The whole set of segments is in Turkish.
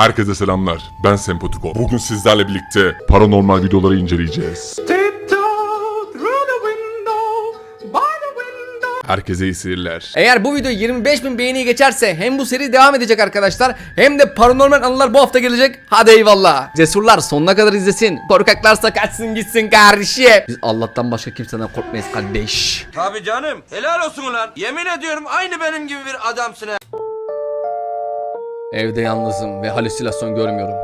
Herkese selamlar. Ben Sempatiko. Bugün sizlerle birlikte paranormal videoları inceleyeceğiz. Herkese iyi seyirler. Eğer bu video 25 bin beğeniyi geçerse hem bu seri devam edecek arkadaşlar hem de paranormal anılar bu hafta gelecek. Hadi eyvallah. Cesurlar sonuna kadar izlesin. Korkaklarsa kaçsın gitsin kardeşim. Biz Allah'tan başka kimseden korkmayız kardeş. Tabii canım. Helal olsun ulan. Yemin ediyorum aynı benim gibi bir adamsın ha. Evde yalnızım ve halüsinasyon görmüyorum.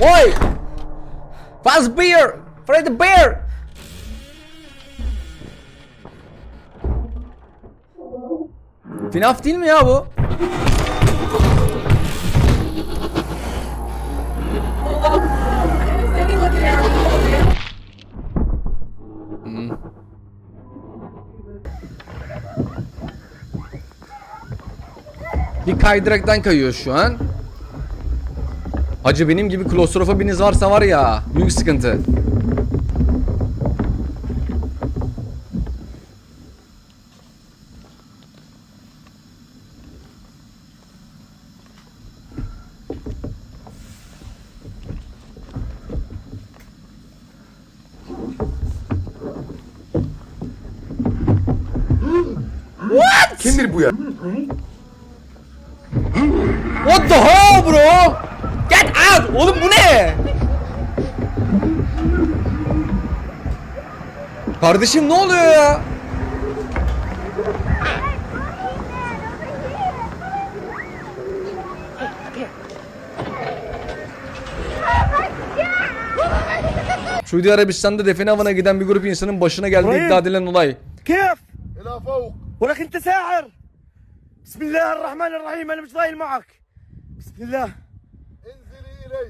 Oy! Faz beer! Freddy Bear! FNAF değil mi ya bu? Bir kaydıraktan kayıyor şu an. Hacı benim gibi klostrofobiniz varsa var ya büyük sıkıntı. What? Kimdir bu ya? What the hell bro? Get out! Oğlum bu ne? Kardeşim ne oluyor ya? Suudi Arabistan'da define avına giden bir grup insanın başına geldiği İbrahim. iddia edilen olay. كيف؟ İla فوق. ولك انت ساحر بسم الله الرحمن الرحيم انا مش ضايل معك بسم الله انزلي إلي.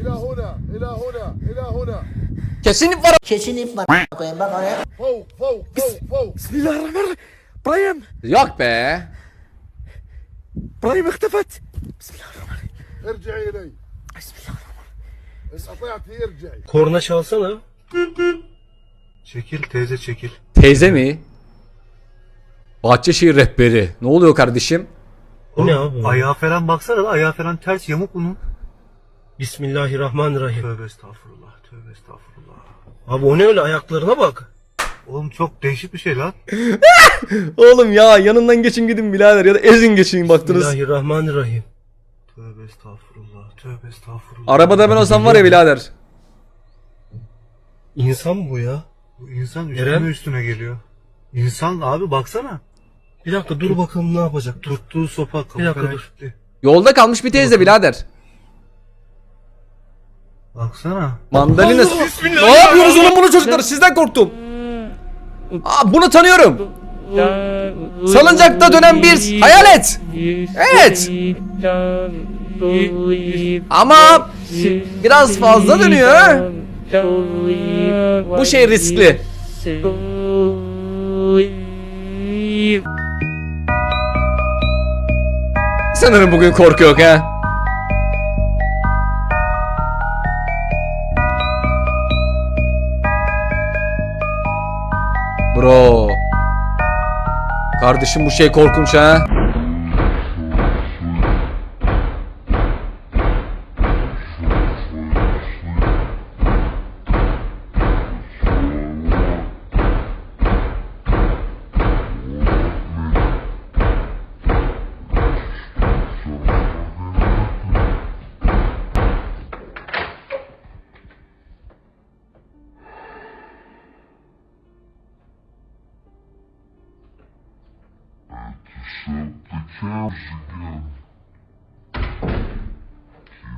إلى هنا. إلى هنا. إلى هنا. Kesin ip var. Kesin ip var koyayım bak oraya. فوق فوق فوق فوق. بسم الله الرحمن الرحيم ابراهيم Yok be. ابراهيم اختفت بسم الله الرحمن الرحيم ارجعي إلي. بسم الله الرحمن استطعتي ارجعي. Korna çalsana. Çekil teyze çekil. Teyze mi? Bahçeşehir rehberi. Ne oluyor kardeşim? O ne abi? Ayağı falan baksana da ayağı falan ters yamuk bunun. Bismillahirrahmanirrahim. Tövbe estağfurullah. Tövbe estağfurullah. Abi o ne öyle ayaklarına bak. Oğlum çok değişik bir şey lan. Oğlum ya yanından geçin gidin birader ya da ezin geçin baktınız. Bismillahirrahmanirrahim. Tövbe estağfurullah. Tövbe estağfurullah. Arabada ben olsam var ya birader. İnsan bu ya. Bu insan üstüne Eren? üstüne geliyor. İnsan abi baksana. Bir dakika dur bakalım ne yapacak. Dur. Tuttuğu sopa Bir dakika dur. Yolda kalmış bir teyze birader. Baksana. Mandalina. Ne yapıyorsunuz oğlum bunu çocuklar? Sizden korktum. Aa bunu tanıyorum. Salıncakta dönen bir hayalet. Evet. Ama biraz fazla dönüyor ha. Bu şey riskli. Sanırım bugün korku yok ha. Kardeşim bu şey korkunç ha.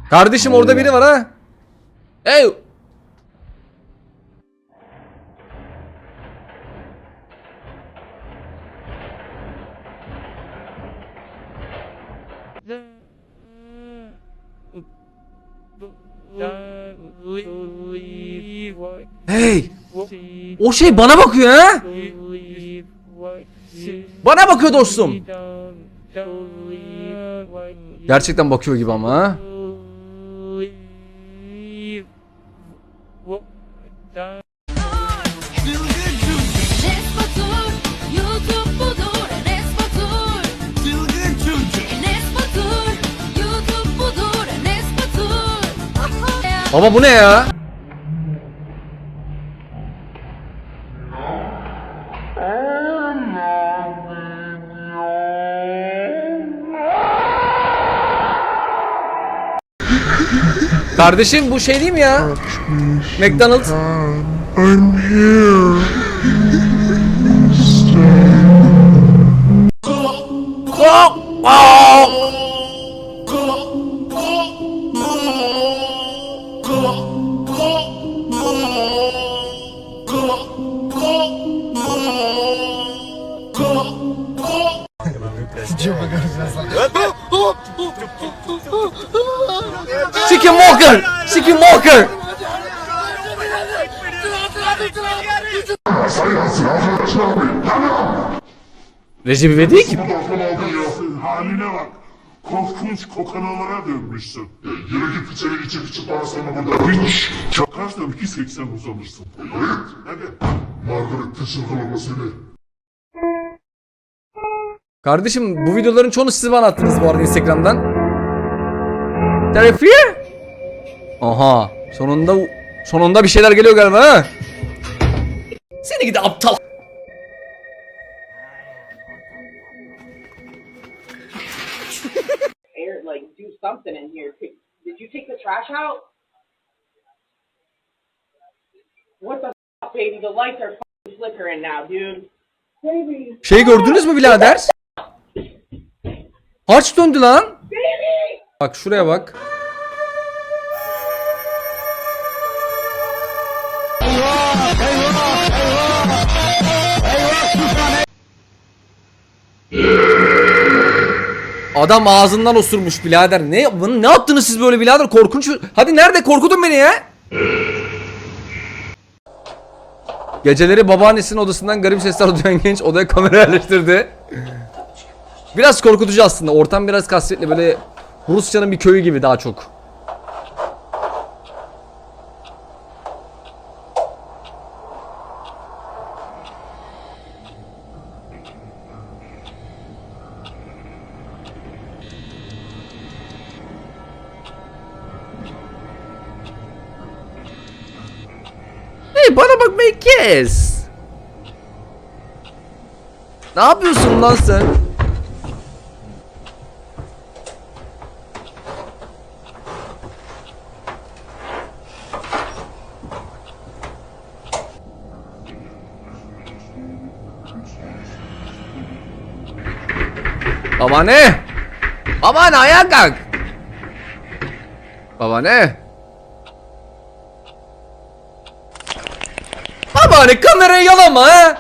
Kardeşim orada biri var ha. Ey. Hey. O şey bana bakıyor ha. Bana bakıyor dostum. Gerçekten bakıyor gibi ama ha. Baba bu ne ya? Kardeşim bu şey değil mi ya? McDonald's. Chicken Recep İvedik? haline bak. Korkunç kokanalara dönmüşsün. E, yürü git içeri içip içip bana sana burada. Hiç. Çakarsam 2.80 uzanırsın. Evet. Hadi. Margaret Thatcher seni. Kardeşim bu videoların çoğunu siz bana attınız bu arada Instagram'dan. Tarifi? Aha sonunda sonunda bir şeyler geliyor galiba ha. Seni gidi aptal. Do something in here. Did you take the trash out? What the f- baby? The lights are f- flickering now, dude. Baby, Şey gördünüz mü birader? Harç döndü lan. baby. Bak şuraya bak. Adam ağzından osurmuş birader. Ne ne yaptınız siz böyle birader? Korkunç. Hadi nerede korkutun beni ya? Geceleri babaannesinin odasından garip sesler duyan genç odaya kamera yerleştirdi. Biraz korkutucu aslında. Ortam biraz kasvetli böyle Rusya'nın bir köyü gibi daha çok. Be kes. Ne yapıyorsun lan sen? Baba ne? Baba ne ayağa kalk. Baba ne kamerayı yalama ha?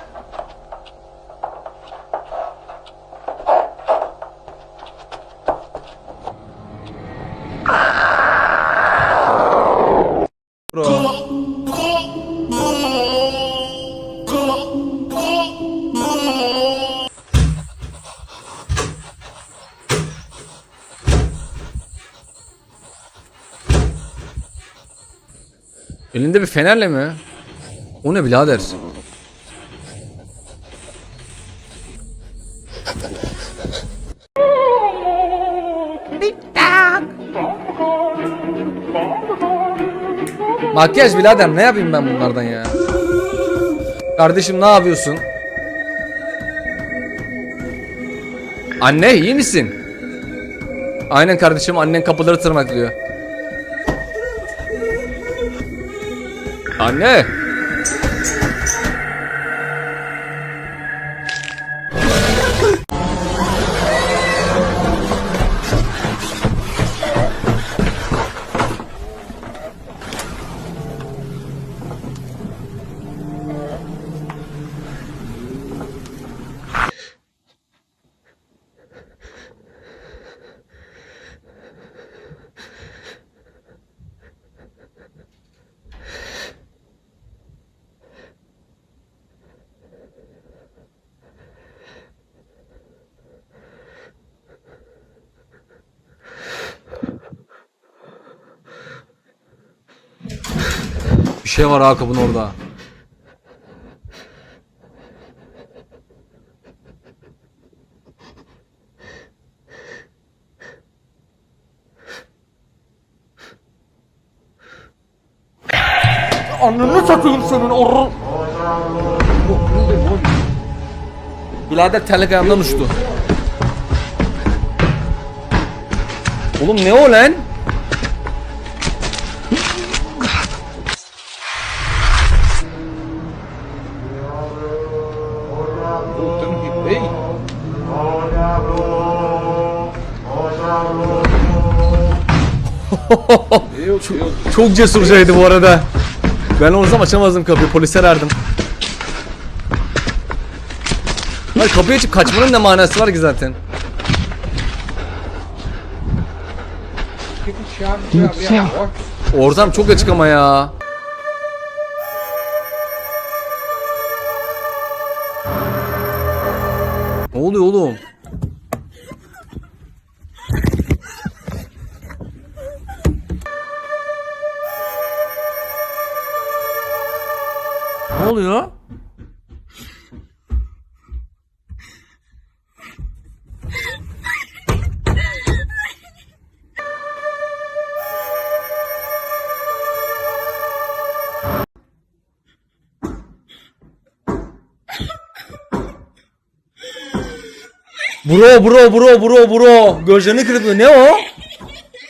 Elinde bir fenerle mi? O ne birader? Makyaj birader ne yapayım ben bunlardan ya? Kardeşim ne yapıyorsun? Anne iyi misin? Aynen kardeşim annen kapıları tırmaklıyor. Anne. Bir şey var ha kapının orada. Ananı satayım senin or. Birader terlik ayağımdan uçtu. Oğlum ne o lan? Çok cesurcaydı bu arada. Ben olsam açamazdım kapıyı. Polise arardım. Hayır kapıyı açıp kaçmanın ne manası var ki zaten? Ortam çok açık ama ya. Ne oluyor oğlum? Ne oluyor? Bro bro bro bro bro Gözlerini kırpıyor ne o?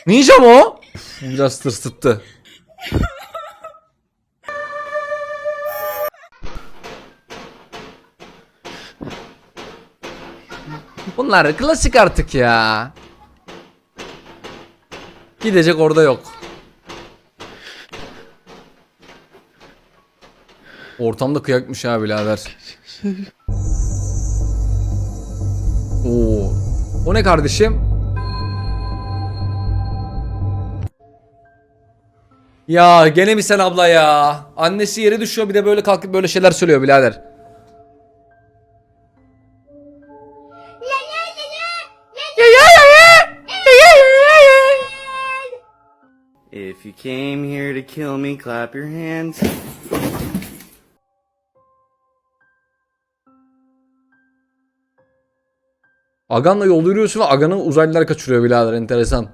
Ninja mı o? Biraz tırsıttı. Bunlar klasik artık ya. Gidecek orada yok. Ortamda kıyakmış ha birader. Oo. O ne kardeşim? Ya gene mi sen abla ya? Annesi yere düşüyor bir de böyle kalkıp böyle şeyler söylüyor birader. Came here to kill me, clap your hands. Agan'la yol yürüyorsun ve Agan'ı uzaylılar kaçırıyor birader enteresan.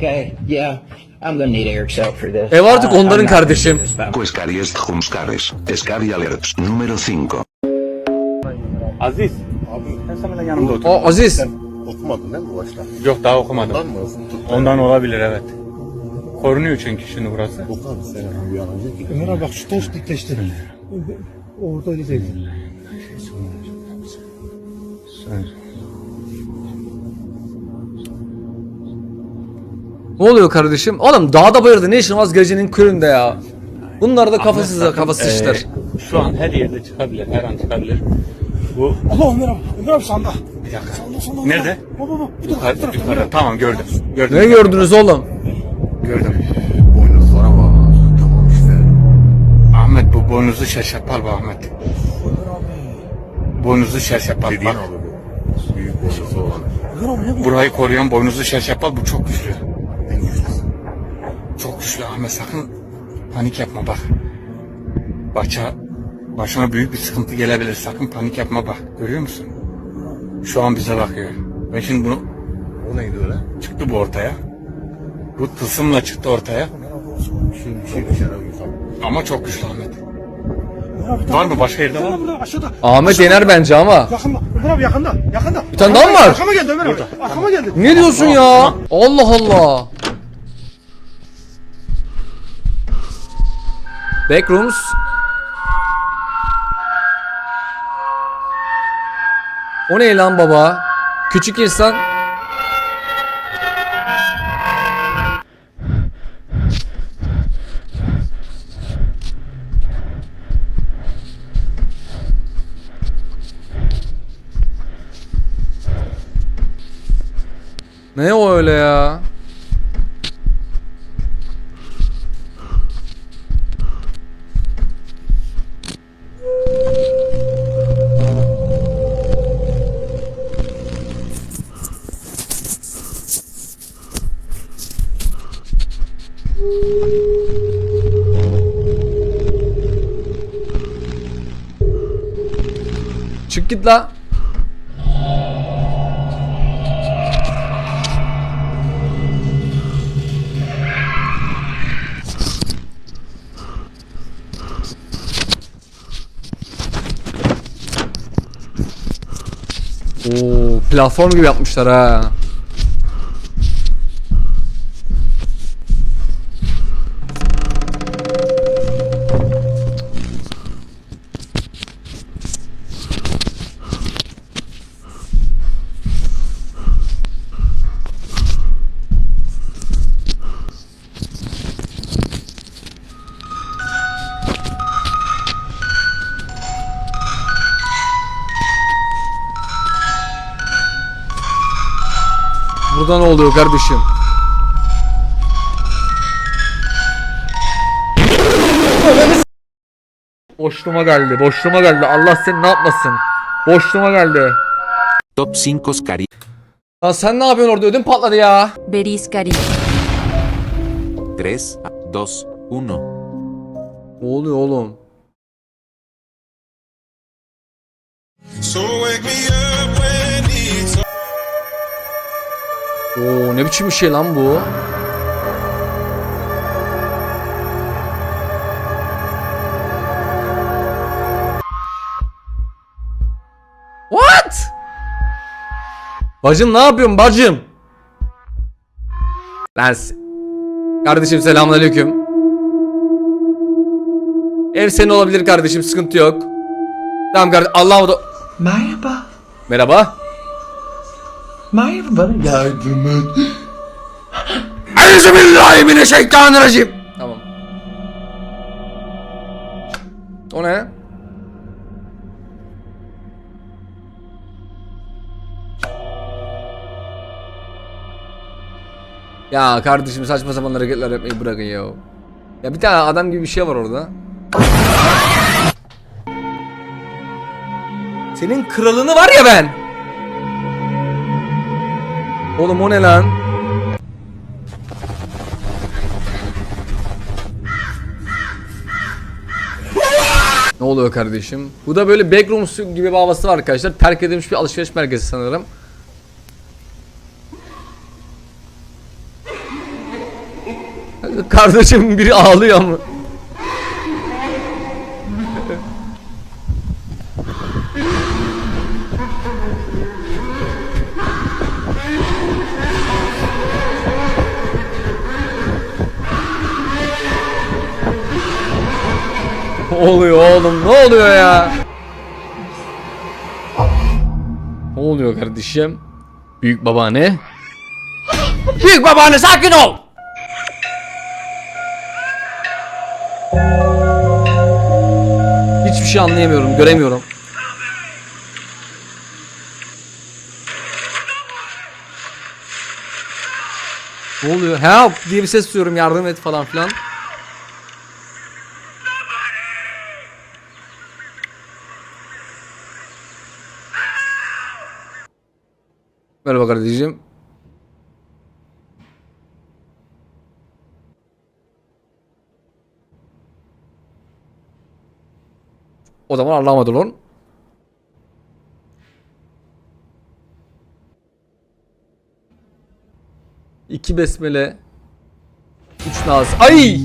Okay, yeah. I'm gonna need Eric's help for this. Ev artık onların kardeşim. Caries Jumscares. Scary Alerts número 5. Aziz. Abi sen sana yanımda otur. O Aziz. Okumadın değil mi başta? Yok daha okumadım. Ondan mı? Ondan olabilir evet. Korunuyor çünkü şimdi burası. Okan sen bir an önce gidin. Ömer abi bak şu tost dikleşti. Orada öyle değil. Ne oluyor kardeşim? Oğlum dağda bayırda ne işin var gecenin köründe ya? Bunlar da kafasız kafası işler. Ee, şu an her yerde çıkabilir, her an çıkabilir. Bu Allah Ömer abi. Ömer abi sanda. bir dakika. Sanda sanda. Nerede? Baba baba. Bir Yukarı, yukarı. Tamam gördüm. Gördüm. Ne gördünüz oğlum? Gördüm. Boynuzlara bak. Tamam işte. Ahmet bu boynuzlu şerşapal bu Ahmet. Boynuzlu şerşapal Dediğin bak. abi bu. Büyük boynuzu olan. Ömer abi ne bu? Burayı koruyan boynuzlu şerşapal bu çok güçlü. Çok güçlü Ahmet sakın panik yapma bak. Başa, başına büyük bir sıkıntı gelebilir sakın panik yapma bak. Görüyor musun? Şu an bize bakıyor. Ve şimdi bunu O neydi öyle? çıktı bu ortaya. Bu tılsımla çıktı ortaya. Şimdi şey. Ama çok güçlü Ahmet. Var mı başka yerde var mı? aşağıda. Ahmet yener bence ama. Yakında. Ömer abi yakında. Yakında. Bir tane daha mı var? Arkama geldi Ömer abi. Arkama geldi. Ne diyorsun ya? Allah Allah. Backrooms. O ne lan baba? Küçük insan. Ne o öyle ya? La. Oo, platform gibi yapmışlar ha. Burada ne oluyor kardeşim? Boşluğuma geldi, boşluğuma geldi. Allah seni ne yapmasın. Boşluğuma geldi. Top 5 Scari. Lan sen ne yapıyorsun orada? Ödüm patladı ya. Beriscari. 3, 2, 1. Ne oluyor oğlum? Oo ne biçim bir şey lan bu? What? Bacım ne yapıyorsun bacım? Lan Kardeşim selamünaleyküm. Ev senin olabilir kardeşim sıkıntı yok. Tamam kardeşim Allah'a da... Merhaba. Merhaba. Merhaba. Yardım et. Euzubillahimineşşeytanirracim. Tamam. O ne? Ya kardeşim saçma sapan hareketler yapmayı bırakın ya. Ya bir tane adam gibi bir şey var orada. Senin kralını var ya ben. Oğlum o ne lan? Ne oluyor kardeşim? Bu da böyle backrooms gibi bir havası var arkadaşlar. Terk edilmiş bir alışveriş merkezi sanırım. Kardeşim biri ağlıyor mu? Oluyor oğlum? Ne oluyor ya? Ne oluyor kardeşim? Büyük babaanne. Büyük babaanne sakin ol. Hiçbir şey anlayamıyorum, göremiyorum. Ne oluyor? Help diye bir ses duyuyorum yardım et falan filan. Merhaba kardeşim. O zaman anlamadı lan. İki besmele. Üç naz. Ay!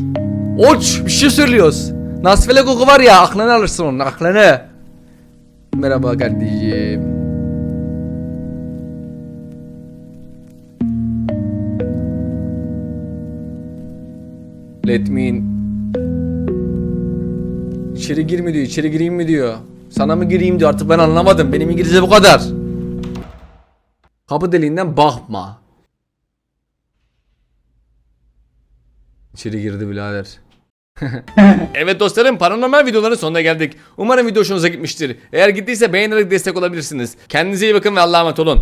Oç! Bir şey söylüyoruz. Nasfele koku var ya aklını alırsın onun aklını. Merhaba kardeşim. Let me in. İçeri girme diyor, içeri gireyim mi diyor. Sana mı gireyim diyor artık ben anlamadım. Benim İngilizce bu kadar. Kapı deliğinden bakma. İçeri girdi birader. evet dostlarım paranormal videoların sonuna geldik. Umarım video hoşunuza gitmiştir. Eğer gittiyse beğenerek destek olabilirsiniz. Kendinize iyi bakın ve Allah'a emanet olun.